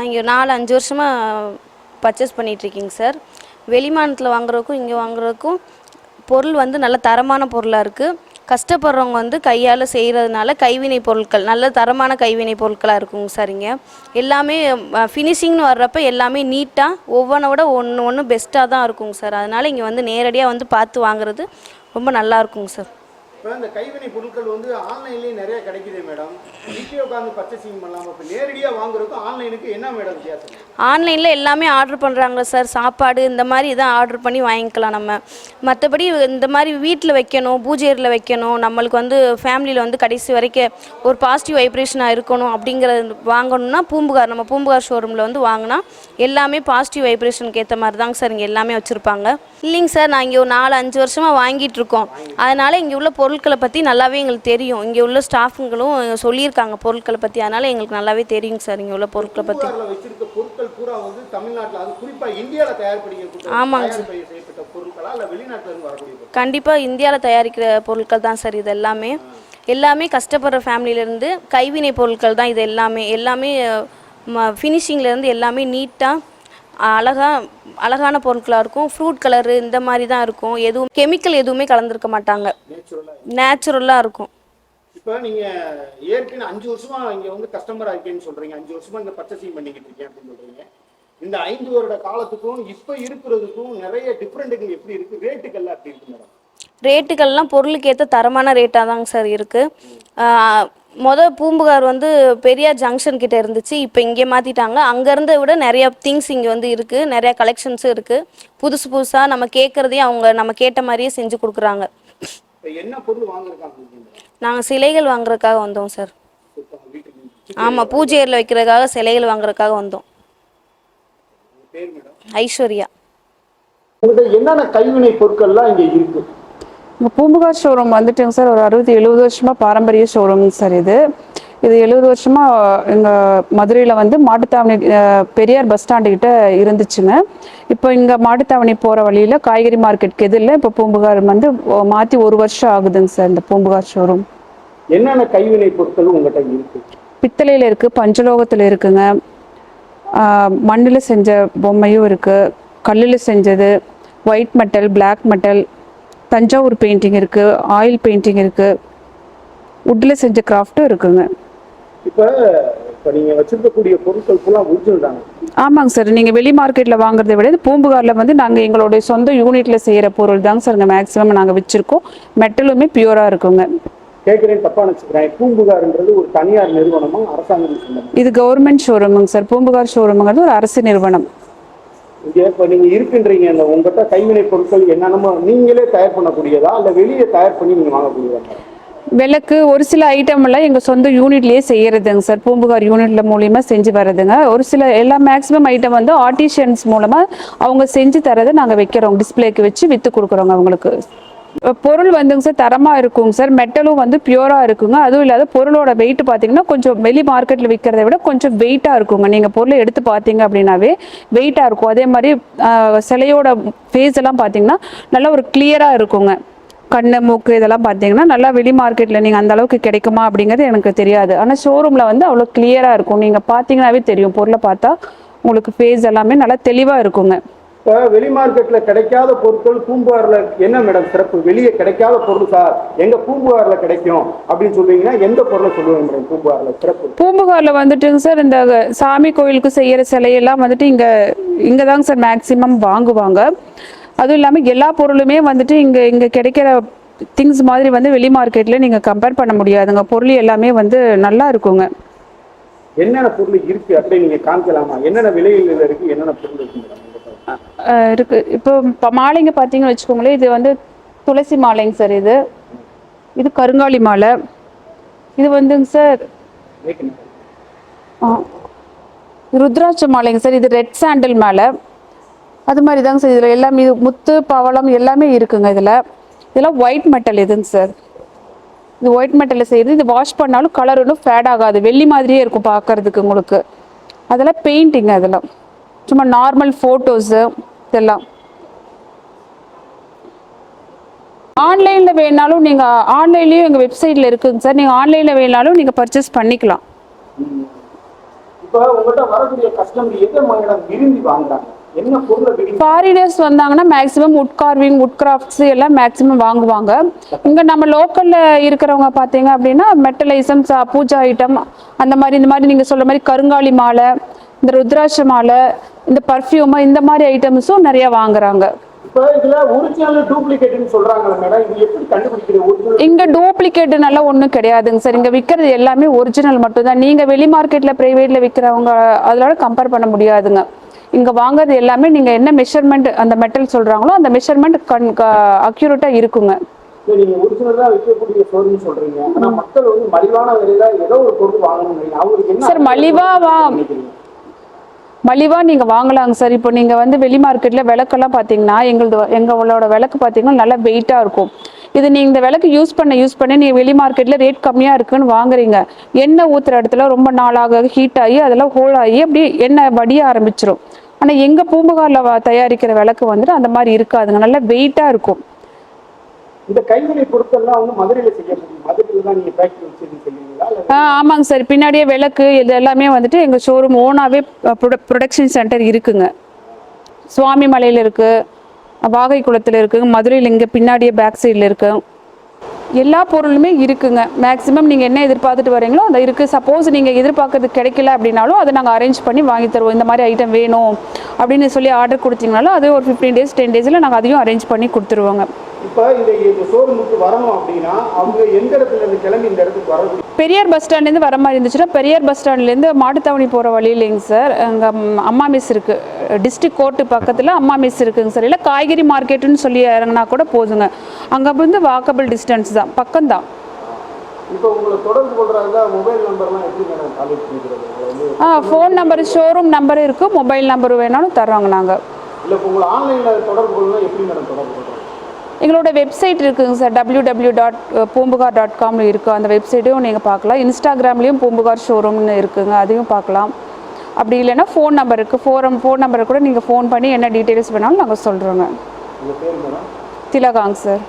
நான் இங்கே நாலு அஞ்சு வருஷமாக பர்ச்சேஸ் பண்ணிகிட்ருக்கீங்க சார் வெளிமாநிலத்தில் வாங்குறதுக்கும் இங்கே வாங்குறதுக்கும் பொருள் வந்து நல்ல தரமான பொருளாக இருக்குது கஷ்டப்படுறவங்க வந்து கையால் செய்கிறதுனால கைவினை பொருட்கள் நல்ல தரமான கைவினை பொருட்களாக இருக்குங்க சார் இங்கே. எல்லாமே ஃபினிஷிங்னு வர்றப்ப எல்லாமே நீட்டாக ஒவ்வொன்றோட ஒன்று ஒன்று பெஸ்ட்டாக தான் இருக்குங்க சார் அதனால் இங்கே வந்து நேரடியாக வந்து பார்த்து வாங்குறது ரொம்ப நல்லா இருக்குங்க சார் இப்போ இந்த கைவினை பொருட்கள் வந்து ஆன்லைன்லேயே நிறைய கிடைக்குது மேடம். வீட்டிலே உட்காந்து பர்ச்சேசிங் பண்ணலாம். இப்போ நேரடியாக வாங்குறதுக்கும் ஆன்லைனுக்கு என்ன மேடம் வித்தியாசம்? ஆன்லைனில் எல்லாமே ஆர்டர் பண்ணுறாங்க சார் சாப்பாடு இந்த மாதிரி இதான் ஆர்டர் பண்ணி வாங்கிக்கலாம் நம்ம. மற்றபடி இந்த மாதிரி வீட்டில் வைக்கணும் பூஜையரில் வைக்கணும் நம்மளுக்கு வந்து ஃபேமிலியில் வந்து கடைசி வரைக்கும் ஒரு பாசிட்டிவ் வைப்ரேஷனாக இருக்கணும் அப்படிங்கிறது வாங்கணும்னா பூம்புகார் நம்ம பூம்புகார் ஷோரூமில் வந்து வாங்கினா எல்லாமே பாசிட்டிவ் வைப்ரேஷனுக்கு ஏற்ற மாதிரி தாங்க சார் இங்கே எல்லாமே வச்சுருப்பாங்க. இல்லைங்க சார் நான் இங்கே ஒரு நாலு அஞ்சு வருஷமாக வாங்கிட்டு இருக்கோம். அதனால் இங்கே உள்ள பொருட்களை பற்றி நல்லாவே எங்களுக்கு தெரியும். இங்கே உள்ள ஸ்டாஃபுங்களும் சொல்லியிருக்காங்க பொருட்களை பற்றி அதனால் எங்களுக்கு நல்லாவே தெரியுங்க சார் இங்கே உள்ள பொருட்களை பற்றி பொருட்கள் பூரா வந்து தமிழ்நாட்டில் அது குறிப்பாக இந்தியாவில் தயாரிப்பிடிக்க ஆமாங்க பொருட்கள் கண்டிப்பாக இந்தியாவில் தயாரிக்கிற பொருட்கள் தான் சார் இது எல்லாமே. எல்லாமே கஷ்டப்படுற ஃபேமிலியிலேருந்து கைவினை பொருட்கள் தான் இது எல்லாமே. எல்லாமே ஃபினிஷிங்லேருந்து எல்லாமே நீட்டாக அழகாக அழகான பொருட்களாக இருக்கும். ஃப்ரூட் கலரு இந்த மாதிரி தான் இருக்கும். எதுவும் கெமிக்கல் எதுவுமே கலந்துருக்க மாட்டாங்க. நேச்சுரலாக இருக்கும். இப்போ நீங்கள் ஏற்கனவே அஞ்சு வருஷமா இங்கே வந்து கஸ்டமராக இருக்கேன்னு சொல்கிறீங்க அஞ்சு வருஷமா இங்கே பர்ச்சேசிங் பண்ணிக்கிட்டு இருக்கேன் அப்படின்னு சொல்கிறீங்க இந்த ஐந்து வருட காலத்துக்கும் இப்போ இருக்கிறதுக்கும் நிறைய டிஃப்ரெண்ட்டுகள் எப்படி இருக்குது ரேட்டுகள்லாம் எப்படி இருக்கு மேடம் ரேட்டுகள்லாம் பொருளுக்கு ஏற்ற தரமான ரேட்டாக தாங்க சார் இருக்குது மொதல் பூம்புகார் வந்து பெரியார் ஜங்ஷன் கிட்ட இருந்துச்சு இப்போ இங்கே மாற்றிட்டாங்க அங்கேருந்த விட நிறைய திங்ஸ் இங்கே வந்து இருக்குது நிறைய கலெக்ஷன்ஸும் இருக்குது புதுசு புதுசாக நம்ம கேட்குறதையும் அவங்க நம்ம கேட்ட மாதிரியே செஞ்சு கொடுக்குறாங்க. நாங்கள் சிலைகள் வாங்குறதுக்காக வந்தோம் சார் ஆமாம் பூஜையரில் வைக்கிறதுக்காக சிலைகள் வாங்குறதுக்காக வந்தோம். பேர் மேடம்? ஐஸ்வர்யா. என்னென்ன கைவினை பொருட்கள்லாம் இங்கே இருக்கு? இங்கே பூம்புகார் ஷோரூம் வந்துட்டுங்க சார். ஒரு அறுபது எழுபது வருஷமா பாரம்பரிய ஷோரூம் சார் இது. இது எழுபது வருஷமா இங்கே மதுரையில் வந்து மாட்டுத்தாவணி பெரியார் பஸ் ஸ்டாண்டு கிட்ட இருந்துச்சுங்க. இப்போ இங்கே மாட்டுத்தாவணி போகிற வழியில் காய்கறி மார்க்கெட் எதிரில் இப்போ பூம்புகார் வந்து மாற்றி ஒரு வருஷம் ஆகுதுங்க சார் இந்த பூம்புகார் ஷோரூம் என்னென்ன கைவினை பொருட்கள் உங்கள்கிட்ட இருக்கு? பித்தளையில் இருக்குது பஞ்சலோகத்தில் இருக்குங்க. மண்ணில் செஞ்ச பொம்மையும் இருக்குது கல்லில் செஞ்சது white metal black metal Thanjavur painting இருக்குது ஆயில் பெயிண்டிங் இருக்குது வுட்டில் செஞ்ச கிராஃப்ட்டும் இருக்குங்க. இப்போ இப்போ நீங்கள் வச்சிருக்கக்கூடிய பொருட்கள் ஃபுல்லாக ஒரிஜினல் தானே? ஆமாங்க சார் நீங்கள் வெளி மார்க்கெட்டில் வாங்குறதை விட இந்த பூம்புகாரில் வந்து நாங்கள் எங்களுடைய சொந்த யூனிட்டில் செய்கிற பொருள் தாங்க சார் மேக்ஸிமம் நாங்கள் வச்சுருக்கோம். மெட்டலுமே பியூராக இருக்குங்க. கேட்குறேன் தப்பா நினச்சிக்கிறேன். பூம்புகார்ன்றது ஒரு தனியார் நிறுவனமா அரசாங்கம் இது கவர்மெண்ட் ஷோரூமுங்க சார் பூம்புகார் ஷோரூமுங்கிறது ஒரு அரசு நிறுவனம். இங்கே இப்போ நீங்கள் இருக்கின்றீங்க இந்த உங்கள்கிட்ட கைவினை பொருட்கள் என்னென்னமோ நீங்களே தயார் பண்ணக்கூடியதா? இல்லை வெளியே தயார் பண்ணி நீங்கள் வாங்கக்கூடியதா? விளக்கு ஒரு சில ஐட்டம் எல்லாம் எங்கள் சொந்த யூனிட்லேயே செய்யறதுங்க சார். பூம்புகார் யூனிட்ல மூலியமாக செஞ்சு வர்றதுங்க. ஒரு சில எல்லா மேக்ஸிமம் ஐட்டம் வந்து ஆர்டிஷியன்ஸ் மூலமாக அவங்க செஞ்சு தரதை நாங்கள் வைக்கிறோம். டிஸ்ப்ளேக்கு வச்சு விற்று கொடுக்குறோங்க அவங்களுக்கு. பொருள் வந்துங்க சார் தரமாக இருக்குங்க சார். மெட்டலும் வந்து பியூராக இருக்குங்க. அதுவும் இல்லாத பொருளோட வெயிட் பார்த்தீங்கன்னா கொஞ்சம் வெளி மார்க்கெட்டில் விற்கிறத விட கொஞ்சம் வெயிட்டாக இருக்குங்க. நீங்கள் பொருளை எடுத்து பார்த்தீங்க அப்படின்னாவே வெயிட்டாக இருக்கும். அதே மாதிரி சிலையோட ஃபேஸ் எல்லாம் பார்த்தீங்கன்னா நல்லா ஒரு கிளியராக இருக்குங்க. கண்ணு மூக்கு இதெல்லாம் பார்த்தீங்கன்னா நல்லா வெளி மார்க்கெட்டில் நீங்கள் அந்த அளவுக்கு கிடைக்குமா அப்படிங்கிறது எனக்கு தெரியாது. ஆனால் ஷோரூமில் வந்து அவ்வளோ கிளியராக இருக்கும். நீங்கள் பார்த்தீங்கன்னாவே தெரியும். பொருளை பார்த்தா உங்களுக்கு ஃபேஸ் எல்லாமே நல்லா தெளிவாக இருக்குங்க. இப்போ வெளி மார்க்கெட்டில் கிடைக்காத பொருட்கள் பூம்புகாரில் என்ன மேடம் சிறப்பு? வெளியே கிடைக்காத பொருள் சார் எங்கள் பூம்புகாரில் கிடைக்கும் அப்படின்னு சொல்லுவீங்கன்னா எந்த பொருளை சொல்லுவேன் மேடம் பூம்புகாரில் சிறப்பு? பூம்புகாரில் வந்துட்டுங்க சார் இந்த சாமி கோயிலுக்கு செய்கிற சிலையெல்லாம் வந்துட்டு இங்கே இங்கே தாங்க சார் மேக்ஸிமம் வாங்குவாங்க. அதுவும் இல்லாமல் எல்லா பொருளுமே வந்துட்டு இங்கே இங்கே கிடைக்கிற திங்ஸ் மாதிரி வந்து வெளி மார்க்கெட்டில் நீங்கள் கம்பேர் பண்ண முடியாதுங்க. பொருள் எல்லாமே வந்து நல்லா இருக்குங்க. என்னென்ன பொருள் இருக்கு? அப்படியே நீங்கள் காமிக்கலாமா? என்னென்ன விலையில் இருக்கு? என்னென்ன பொருள் இருக்கு இருக்குது இப்போ இப்போ மாலைங்க பார்த்தீங்கன்னு வச்சுக்கோங்களேன் இது வந்து துளசி மாலைங்க சார் இது. இது கருங்காலி மாலை. இது வந்துங்க சார் ருத்ராட்ச மாலைங்க சார். இது ரெட் சாண்டில் மாலை. அது மாதிரி தாங்க சார் இதில் எல்லாமே இது முத்து பவளம் எல்லாமே இருக்குங்க இதில். இதெல்லாம் ஒயிட் மெட்டல் இதுங்க சார். இது ஒயிட் மெட்டலில் செய்கிறது இது வாஷ் பண்ணாலும் கலர் ஒன்றும் ஃபேட் ஆகாது. வெள்ளி மாதிரியே இருக்கும் பார்க்கறதுக்கு உங்களுக்கு. அதெல்லாம் பெயிண்டிங் அதெல்லாம். சும்மா நார்மல் ஃபோட்டோஸு இதெல்லாம். ஆன்லைனில் வேணாலும் நீங்கள் ஆன்லைன்லேயும் எங்கள் வெப்சைட்டில் இருக்குங்க சார். நீங்கள் ஆன்லைனில் வேணாலும் நீங்கள் பர்ச்சேஸ் பண்ணிக்கலாம். இப்போ உங்கள்கிட்ட வரக்கூடிய கஸ்டமர் எதை விரும்பி வாங்குறாங்க? ஃபாரினர்ஸ் வந்தாங்கன்னா maximum wood carving wood crafts எல்லாம் மேக்ஸிமம் வாங்குவாங்க. இங்கே நம்ம லோக்கலில் இருக்கிறவங்க பார்த்தீங்க அப்படின்னா மெட்டல் ஐட்டம்ஸ் பூஜா ஐட்டம் அந்த மாதிரி இந்த மாதிரி நீங்கள் சொல்ற மாதிரி கருங்காலி மாலை இந்த ருத்ராட்ச மாலை இந்த பர்ஃப்யூமு இந்த மாதிரி ஐட்டம்ஸும் நிறைய வாங்குறாங்க. இங்கே டூப்ளிகேட் நல்லா ஒன்றும் கிடையாதுங்க சார் இங்கே விற்கிறது எல்லாமே ஒரிஜினல் மட்டும்தான். நீங்கள் வெளி மார்க்கெட்டில் ப்ரைவேட்டில் விற்கிறவங்க அதோட கம்பேர் பண்ண முடியாதுங்க. இங்கே வாங்குறது எல்லாமே நீங்கள் என்ன மெஷர்மெண்ட் அந்த மெட்டல் சொல்கிறாங்களோ அந்த மெஷர்மெண்ட் கண் அக்யூரேட்டாக இருக்குங்க. நீங்க சார், மலிவா வா- நினைக்கிறீங்க? மலிவாக நீங்கள் வாங்கலாங்க சார். இப்போ நீங்கள் வந்து வெளி மார்க்கெட்டில் விளக்கெல்லாம் பார்த்தீங்கன்னா எங்களது எங்களோட விளக்கு பார்த்தீங்கன்னா நல்லா வெயிட்டாக இருக்கும். இது நீங்கள் இந்த விளக்கு யூஸ் பண்ண யூஸ் பண்ண நீங்கள் வெளி மார்க்கெட்டில் ரேட் கம்மியாக இருக்குன்னு வாங்குறீங்க. எண்ணெய் ஊற்றுற இடத்துல ரொம்ப நாளாக ஹீட் ஆகி அதெல்லாம் ஹோல் ஆகி அப்படியே எண்ணெய் வடிய ஆரம்பிச்சிரும். ஆனால் எங்கள் பூம்புகாரில் தயாரிக்கிற விளக்கு வந்துட்டு அந்த மாதிரி இருக்காதுங்க. நல்லா வெயிட்டாக இருக்கும். இந்த கைவினை பொருட்கள்லாம் வந்து மதுரையில செய்ய முடியும். மதுரையில தான் நீங்க ஃபேக்டரி வச்சு செய்வீங்களா? இல்ல ஆ ஆமாங்க சார். பின்னாடியே விளக்கு இது எல்லாமே வந்துட்டு எங்கள் ஷோரூம் ஓனாகவே ப்ரொடக்ஷன் சென்டர் இருக்குங்க. சுவாமி மலையில் இருக்குது வாகை குளத்தில் இருக்குங்க மதுரையில் இங்கே பின்னாடியே பேக் சைடில் இருக்குது எல்லா பொருளுமே இருக்குங்க. மேக்ஸிமம் நீங்கள் என்ன எதிர்பார்த்துட்டு வரீங்களோ அந்த இருக்குது சப்போஸ் நீங்கள் எதிர்பார்க்கறது கிடைக்கல அப்படின்னாலும் அதை நாங்கள் அரேஞ்ச் பண்ணி வாங்கி தருவோம். இந்த மாதிரி ஐட்டம் வேணும் அப்படின்னு சொல்லி ஆர்டர் கொடுத்தீங்கனாலும் அது ஒரு ஃபிஃப்டீன் டேஸ் டென் டேஸில் நாங்கள் அதையும் அரேஞ்ச் பண்ணி கொடுத்துருவோங்க. இப்போ இந்த ஷோரூமுக்கு வரணும் அப்படின்னா அவங்க எந்த இடத்துல இருந்து கிளம்பி இந்த இடத்துக்கு வரக்கூடிய பெரியார் பஸ் ஸ்டாண்ட்லேருந்து வர மாதிரி இருந்துச்சுன்னா பெரியார் பஸ் ஸ்டாண்ட்லேருந்து மாட்டுத்தாவணி போகிற வழியிலைங்க சார். அங்கே அம்மா மெஸ் இருக்குது டிஸ்ட்ரிக்ட் கோர்ட்டு பக்கத்தில் அம்மா மெஸ் இருக்குங்க சார். இல்லை காய்கறி மார்க்கெட்டுன்னு சொல்லி இறங்கினா கூட போதுங்க. அங்கே வந்து வாக்கபிள் டிஸ்டன்ஸ் தான். பக்கம்தான் இப்போ உங்களை தொடர்பு கொள்றதா மொபைல் நம்பர்லாம் எப்படி மேடம் காலேஜ் பண்ணிக்கிறது உங்களை வந்து ஆ ஃபோன் நம்பர் ஷோரூம் நம்பர் இருக்குது மொபைல் நம்பர் வேணாலும் தர்றோங்க நாங்கள் இல்லை இப்போ உங்களை ஆன்லைனில் தொடர்பு கொள்ளலாம் எப்படி மேடம் தொடர்பு கொள்றாங்க எங்களோட வெப்சைட் இருக்குங்க sir. W W dot Poompuhar dot காம்ல இருக்குது அந்த வெப்சைட்டையும் நீங்கள் பார்க்கலாம். இன்ஸ்டாகிராம்லேயும் பூம்புகார் ஷோரூம்னு இருக்குங்க. அதையும் பார்க்கலாம். அப்படி இல்லைன்னா ஃபோன் நம்பர் இருக்குது ஃபோரம் ஃபோன் நம்பரை கூட நீங்கள் ஃபோன் பண்ணி என்ன டீட்டெயில்ஸ் வேணாலும் நாங்கள் சொல்கிறோங்க திலகாங்க சார்.